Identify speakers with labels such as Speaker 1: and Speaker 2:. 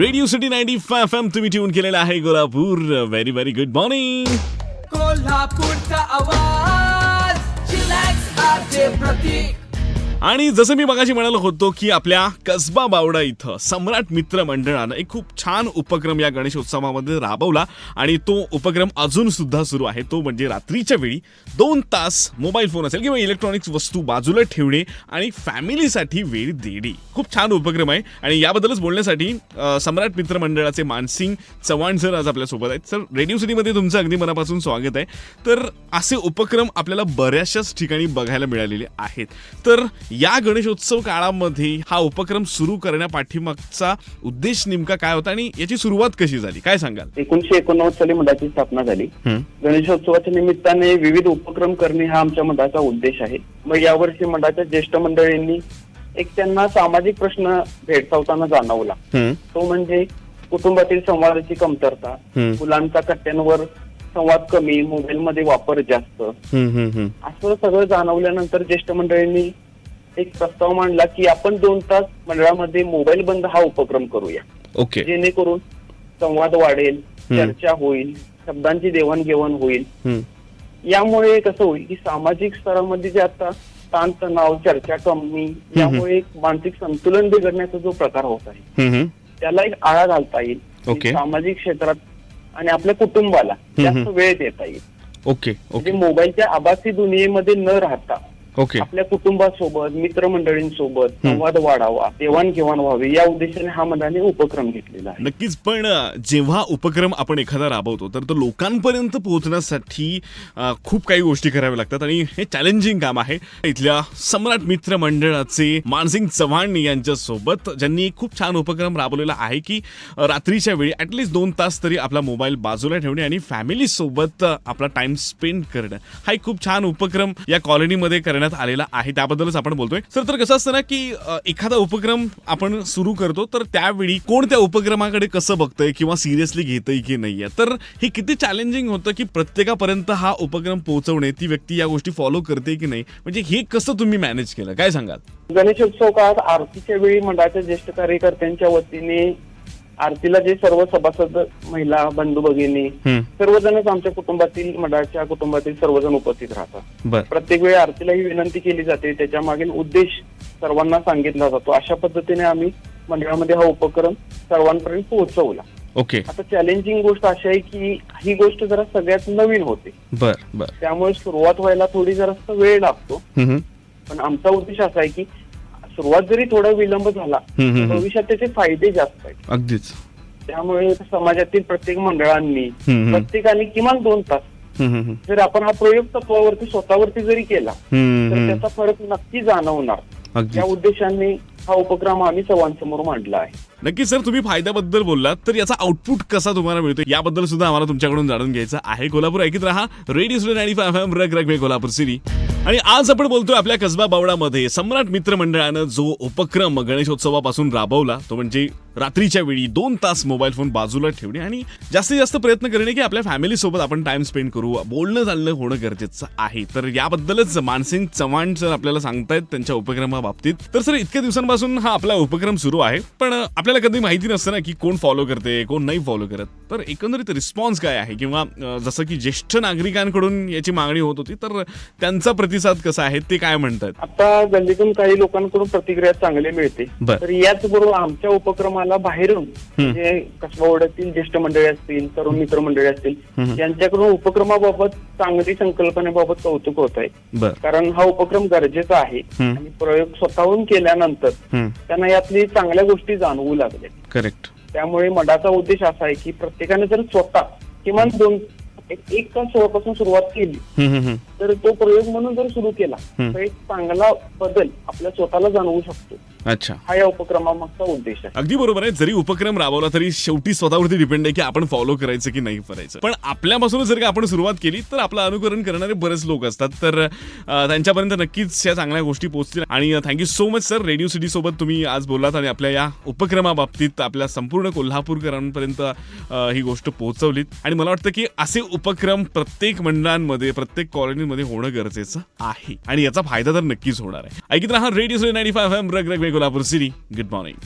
Speaker 1: Radio city ninety five M तुम्ही tune केलेला आहे Kolhapur. Very very good morning
Speaker 2: कोल्हापूरचा आवाज प्रतीक.
Speaker 1: आणि जसं मी मगाशी म्हणालो होतो की आपल्या कसबा बावडा इथं सम्राट मित्र मंडळानं एक खूप छान उपक्रम या गणेशोत्सवामध्ये राबवला आणि तो उपक्रम अजून सुद्धा सुरू आहे. तो म्हणजे रात्रीच्या वेळी दोन तास मोबाईल फोन असेल किंवा इलेक्ट्रॉनिक्स वस्तू बाजूला ठेवणे आणि फॅमिलीसाठी वेळ देणे. खूप छान उपक्रम आहे आणि याबद्दलच बोलण्यासाठी सम्राट मित्र मंडळाचे मानसिंग चव्हाण सर आज आपल्यासोबत आहेत. सर रेडिओ सिटीमध्ये तुमचं अगदी मनापासून स्वागत आहे. तर असे उपक्रम आपल्याला बऱ्याचशाच ठिकाणी बघायला मिळालेले आहेत. तर या गणेशोत्सव काळामध्ये हा उपक्रम सुरू करण्यापाठीमागचा उद्देश नेमका काय होता आणि याची सुरुवात कशी झाली? काय सांगाल?
Speaker 3: एकोणीशे एकोणनव्वद साली मंडळाची स्थापना झाली. गणेशोत्सवाच्या निमित्ताने विविध उपक्रम करणे हा आमच्या मंडळाचा उद्देश आहे. मग यावर्षी मंडळाच्या ज्येष्ठ मंडळींनी एक त्यांना सामाजिक प्रश्न भेडसावताना जाणवला. तो म्हणजे कुटुंबातील संवादाची कमतरता. मुलांचा कट्ट्यांवर संवाद कमी मोबाईलमध्ये वापर जास्त. असं सगळं जाणवल्यानंतर ज्येष्ठ मंडळींनी एक प्रस्ताव मांडला की आपण दोन तास मंडळामध्ये मोबाईल बंद हा उपक्रम करूया.
Speaker 1: ओके.
Speaker 3: जेणेकरून संवाद वाढेल चर्चा होईल शब्दांची देवाणघेवाण होईल. यामुळे कसं होईल की सामाजिक स्तरामध्ये जे आता ताणतणाव चर्चा कमी यामुळे एक मानसिक संतुलन बिघडण्याचा जो प्रकार होत आहे त्याला एक आळा घालता येईल.
Speaker 1: ओके.
Speaker 3: सामाजिक क्षेत्रात आणि आपल्या कुटुंबाला जास्त वेळ देता येईल.
Speaker 1: ओके.
Speaker 3: म्हणजे मोबाईलच्या आभासी दुनियेमध्ये न राहता
Speaker 1: ओके
Speaker 3: आपल्या कुटुंबासोबत मित्रमंडळींसोबत संवाद वाढावा देवाणघेवाण व्हावी या उद्देशाने हा मंडळाने उपक्रम घेतलेला आहे.
Speaker 1: नक्कीच पण जेव्हा उपक्रम आपण एखादा राबवतो तर तो लोकांपर्यंत पोहोचण्यासाठी खूप काही गोष्टी कराव्या लागतात आणि हे चॅलेंजिंग काम आहे. इथल्या सम्राट मित्र मंडळाचे मानसिंग चव्हाण यांच्यासोबत ज्यांनी एक खूप छान उपक्रम राबवलेला आहे की रात्रीच्या वेळी ॲटलिस्ट दोन तास तरी आपला मोबाईल बाजूला ठेवणे आणि फॅमिली सोबत आपला टाइम स्पेंड करणं. हा एक खूप छान उपक्रम या कॉलनीमध्ये करण्यात आलेला आहे त्याबद्दलच आपण बोलतोय. सर तर कसं असतं ना की एखादा उपक्रम आपण सुरू करतो तर त्यावेळी कोण त्या उपक्रमाकडे कसं बघतंय किंवा सिरियसली घेतंय की नाहीये? तर हे किती चॅलेंजिंग होतं की प्रत्येकापर्यंत हा उपक्रम पोहोचवणे ती व्यक्ती या गोष्टी फॉलो करते की नाही? म्हणजे हे कसं तुम्ही मॅनेज केलं? काय सांगाल?
Speaker 3: गणेशोत्सव काळात आरतीच्या वेळी मंडळाच्या ज्येष्ठ कार्यकर्त्यांच्या वतीने आरतीला जे सर्व सभासद महिला बंधू भगिनी सर्वजणच आमच्या कुटुंबातील मंडळाच्या कुटुंबातील सर्वजण उपस्थित राहतात. प्रत्येक वेळी आरतीला ही विनंती केली जाते. त्याच्या मागील उद्देश सर्वांना सांगितला जातो. अशा पद्धतीने आम्ही मंडळामध्ये हा उपक्रम सर्वांपर्यंत पोहोचवला.
Speaker 1: ओके.
Speaker 3: आता चॅलेंजिंग गोष्ट अशी आहे की ही गोष्ट जरा सगळ्यात नवीन होते.
Speaker 1: बर बर.
Speaker 3: त्यामुळे सुरुवात व्हायला थोडी जरासा वेळ लागतो. पण आमचा उद्देश असा आहे की सुरुवात जरी थोडा विलंब झाला भविष्यात त्याचे फायदे जास्त आहेत.
Speaker 1: अगदीच.
Speaker 3: त्यामुळे समाजातील प्रत्येक मंडळांनी. प्रत्येकाने किमान दोन तास जर आपण हा प्रयोग तत्वावरती स्वतःवरती जरी केला तर त्याचा फरक नक्की जाणवणार. या उद्देशाने हा उपक्रम आम्ही सर्वांसमोर मांडला आहे.
Speaker 1: नक्की सर तुम्ही फायद्याबद्दल बोललात तर याचा आउटपुट कसा तुम्हाला मिळतो याबद्दल सुद्धा आम्हाला तुमच्याकडून जाणून घ्यायचं आहे. कोल्हापूर ऐकत राहा radio studio ninety five M रग रग कोल्हापूर सिटी आणि आज आपण बोलतोय आपल्या कसबा बावडामध्ये सम्राट मित्र मंडळानं जो उपक्रम गणेशोत्सवापासून राबवला तो म्हणजे रात्रीच्या वेळी दोन तास मोबाईल फोन बाजूला ठेवणे आणि जास्तीत जास्त प्रयत्न करणे की आपल्या फॅमिलीसोबत आपण टाइम स्पेंड करू. बोलणं चालणं होणं गरजेचं आहे. तर याबद्दलच मानसिंग चव्हाण सर आपल्याला सांगतायत त्यांच्या उपक्रमाबाबतीत. तर सर इतक्या दिवसांपासून हा आपला उपक्रम सुरू आहे पण आपल्या आपल्याला कधी माहिती नसतं ना की कोण फॉलो करते कोण नाही फॉलो करत. तर एकंदरीत रिस्पॉन्स काय आहे? किंवा जसं की ज्येष्ठ नागरिकांकडून याची मागणी होत होती तर त्यांचा प्रतिसाद कसा आहे? ते काय म्हणतात?
Speaker 3: आता गल्लीतून काही लोकांकडून प्रतिक्रिया चांगली मिळते. तर याचबरोबर आमच्या उपक्रमाला बाहेरून म्हणजे कसबावड्यातील ज्येष्ठ मंडळी असतील तरुण मित्र मंडळी असतील यांच्याकडून उपक्रमाबाबत चांगली संकल्पनेबाबत कौतुक होत आहे. कारण हा उपक्रम गरजेचा आहे. आणि प्रयोग स्वतःहून केल्यानंतर त्यांना यातली चांगल्या गोष्टी जाणवू लागल्या.
Speaker 1: करेक्ट
Speaker 3: त्यामुळे मठाचा उद्देश असा आहे की प्रत्येकाने जर स्वतः किमान दोन एक तास सोळापासून सुरुवात केली तर तो प्रयोग म्हणून जर सुरू केला तर एक चांगला बदल आपल्या स्वतःला जाणवू शकतो.
Speaker 1: अच्छा.
Speaker 3: हा या उपक्रमामागचा उद्देश आहे.
Speaker 1: अगदी बरोबर आहे. जरी उपक्रम राबवला तरी शेवटी स्वतःवरती डिपेंड आहे की आपण फॉलो करायचं की नाही करायचं. पण आपल्यापासूनच जर का आपण सुरुवात केली तर आपलं अनुकरण करणारे बरेच लोक असतात. तर अं, त्यांच्यापर्यंत नक्कीच या चांगल्या गोष्टी पोहोचतील. आणि thank you so much sir radio city सोबत तुम्ही आज बोललात आणि आपल्या या उपक्रमाबाबतीत आपल्या संपूर्ण कोल्हापूरकरांपर्यंत अं, ही गोष्ट पोहोचवलीत. आणि मला वाटतं की असे उपक्रम प्रत्येक मंडळांमध्ये प्रत्येक कॉलनीमध्ये होणं गरजेचं आहे. आणि याचा फायदा तर नक्कीच होणार आहे. ऐकत राहा रेडिओ नाईन्टी फाय एम रग रग मे कोल्हापूर सिटी गुड मॉर्निंग